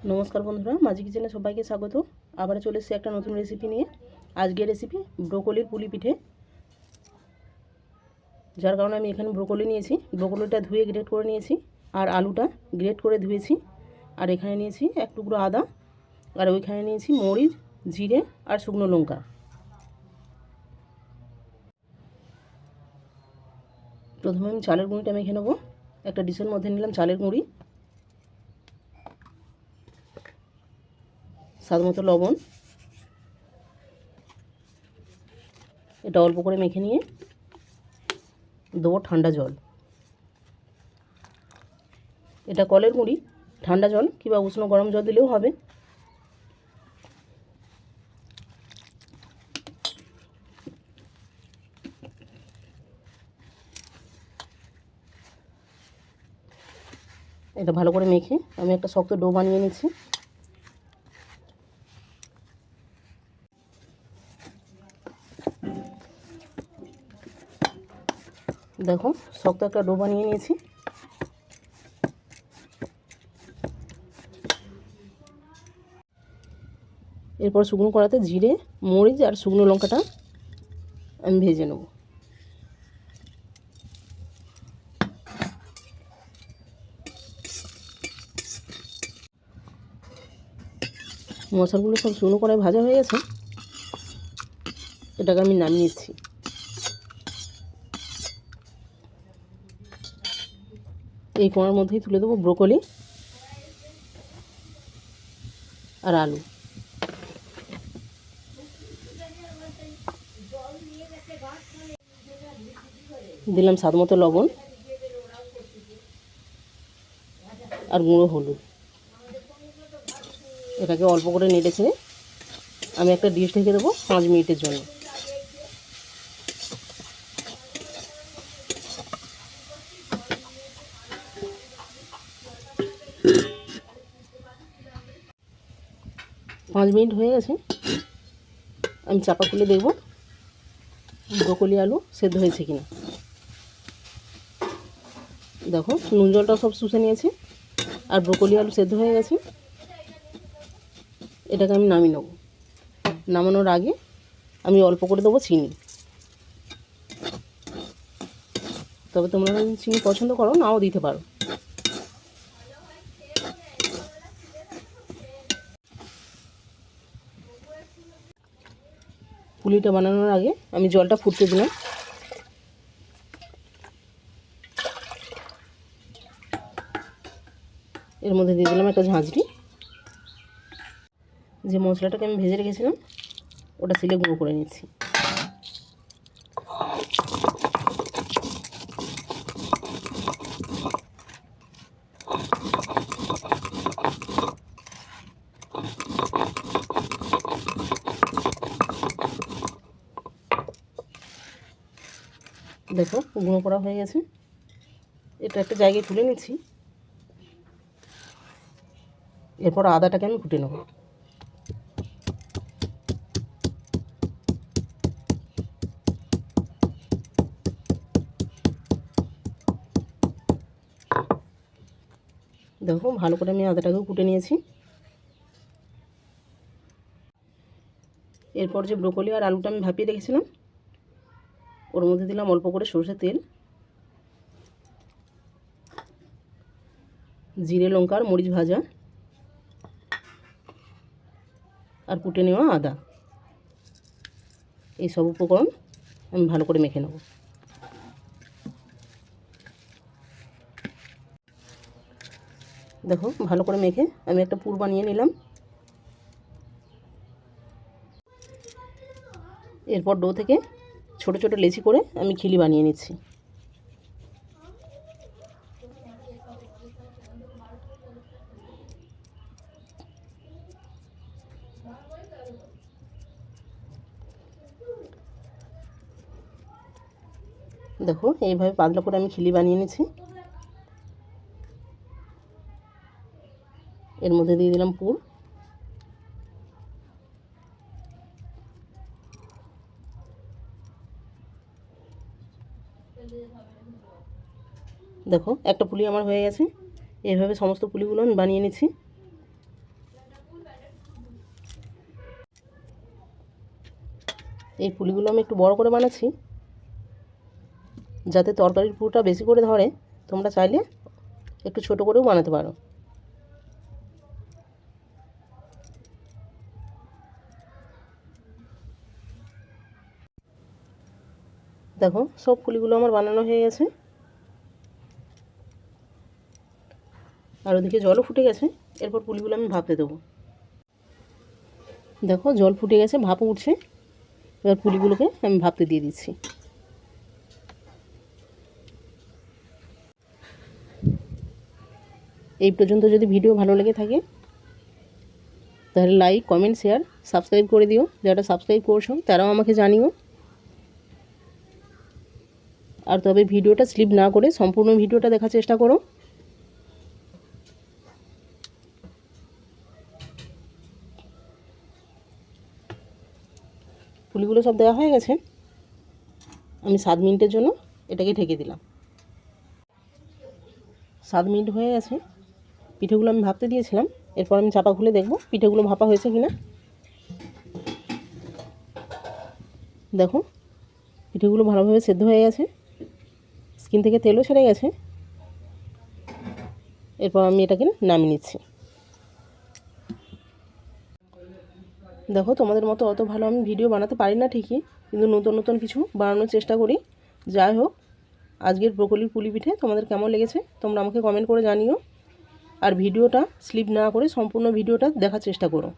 নমস্কার বন্ধুরা, মাঝি কিচেনে সবাইকে স্বাগত। আবার চলে এসেছি একটা নতুন রেসিপি নিয়ে। আজকের রেসিপি ব্রোকলির পুলি পিঠে। যার কারণে আমি এখানে ব্রোকলি নিয়েছি। ব্রোকলিটা ধুয়ে গ্রেট করে নিয়েছি, আর আলুটা গ্রেট করে ধুয়েছি। আর এখানে নিয়েছি এক টুকরো আদা, আর ওইখানে নিয়েছি মরিচ, জিরে, আর শুকনো লঙ্কা। প্রথমে আমি চালের গুঁড়িটা মেখে নেব। একটা ডিশের মধ্যে নিলাম চালের গুঁড়ি। স্বাদ মতো লবণ। এটা অল্প করে মেখে নিয়ে দেবো ঠান্ডা জল। এটা কলের মুড়ি, ঠান্ডা জল কিংবা উষ্ণ গরম জল দিলেও হবে। এটা ভালো করে মেখে আমি একটা শক্ত ডো বানিয়ে নিচ্ছি। দেখো শক্ত একটা ডো বানিয়ে নিয়েছি। এরপর শুকনো কড়াতে জিরে, মরিচ আর শুকনো লঙ্কাটা আমি ভেজে নেব। মশলাগুলো সব শুকনো কড়াই ভাজা হয়ে গেছে। এটাকে আমি নামিয়ে এই কোণার মধ্যেই তুলে দেবো ব্রোকলি আর আলু। দিলাম স্বাদ মতো লবণ আর গুঁড়ো হলুদ। এটাকে অল্প করে নেড়েছে আমি একটা ডিশ ঢেকে দেবো পাঁচ মিনিটের জন্য। পাঁচ মিনিট হয়ে গেছে, আমি চাপা খুলে দেখব ব্রকলি আলু সেদ্ধ হয়েছে কিনা। দেখো, নুন জলটা সব শুষে নিয়েছে, আর ব্রকলি আলু সেদ্ধ হয়ে গেছে। এটাকে আমি নামিয়ে নেব। নামানোর আগে আমি অল্প করে দেবো চিনি। তবে তোমরা চিনি পছন্দ করো, নাও দিতে পারো। পুলিটা বানানোর আগে আমি জলটা ফুটতে দিলাম। এর মধ্যে দিয়ে দিলাম একটা ঝাঁঝরি। যে মশলাটাকে আমি ভেজে রেখেছিলাম, ওটা সিলে গুঁড়ো করে নিচ্ছি। দেখো গুঁড়ো করা হয়ে গেছে। এটা একটা জায়গায় তুলে নিচ্ছি। এরপর আদাটাকে আমি ফুটে নেব। দেখো, ভালো করে আমি আদাটাকেও কুটে নিয়েছি। এরপর যে ব্রোকলি আর আলুটা আমি ভাপিয়ে রেখেছিলাম ওর মধ্যে দিলাম অল্প করে সর্ষের তেল, জিরে লঙ্কা আর মরিচ ভাজা, আর কুটে নেওয়া আদা। এই সব উপকরণ আমি ভালো করে মেখে নেব। দেখো, ভালো করে মেখে আমি একটা পুর বানিয়ে নিলাম। এরপর ডো থেকে ছোট ছোট লেচি করে আমি খিলি বানিয়ে নিচ্ছি। দেখো, এইভাবে পাতলা করে আমি খিলি বানিয়ে নিয়েছি এর মধ্যে দিয়ে দিলাম পুর। দেখো, একটা পুলি আমার হয়ে গেছে। এইভাবে সমস্ত পুলিগুলো আমি বানিয়ে নিচ্ছি। এই পুলিগুলো আমি একটু বড় করে বানাচ্ছি। যাতে তরকারির পুরোটা বেশি করে ধরে, তোমরা চাইলে একটু ছোট করেও বানাতে পারো। দেখো, সব পুলিগুলো আমার বানানো হয়ে গেছে। আর ওদিকে জলও ফুটে গেছে, এরপর পুলিগুলো আমি ভাপতে দেবো। দেখো, জল ফুটে গেছে ভাপও উঠছে। এবার পুলিগুলোকে আমি ভাপতে দিয়ে দিচ্ছি। এই পর্যন্ত যদি ভিডিও ভালো লেগে থাকে, তাহলে লাইক কমেন্ট শেয়ার সাবস্ক্রাইব করে দিও। যারা সাবস্ক্রাইব করছ, তারাও আমাকে জানিও। আর তবে ভিডিওটা স্লিপ না করে সম্পূর্ণ ভিডিওটা দেখার চেষ্টা করো। পুলিগুলো সব দেওয়া হয়ে গেছে। আমি সাত মিনিটের জন্য এটাকে ঢেকে দিলাম। সাত মিনিট হয়ে গেছে। পিঠেগুলো আমি ভাপতে দিয়েছিলাম। এরপর আমি চাপা খুলে দেখব পিঠেগুলো ভাপা হয়েছে কি না দেখো, পিঠেগুলো ভালোভাবে সেদ্ধ হয়ে গেছে। স্কিন থেকে তেলও সেরে গেছে। এরপর আমি এটাকে নামিয়ে নিচ্ছি। দেখো, তোমাদের মতো অত ভালো আমি ভিডিও বানাতে পারি না ঠিকই, কিন্তু নতুন নতুন কিছু বানানোর চেষ্টা করি। যাই হোক, আজকের ব্রোকলির পুলি পিঠে তোমাদের কেমন লেগেছে, তোমরা আমাকে কমেন্ট করে জানিও। আর ভিডিওটা স্লিপ না করে সম্পূর্ণ ভিডিওটা দেখার চেষ্টা করো।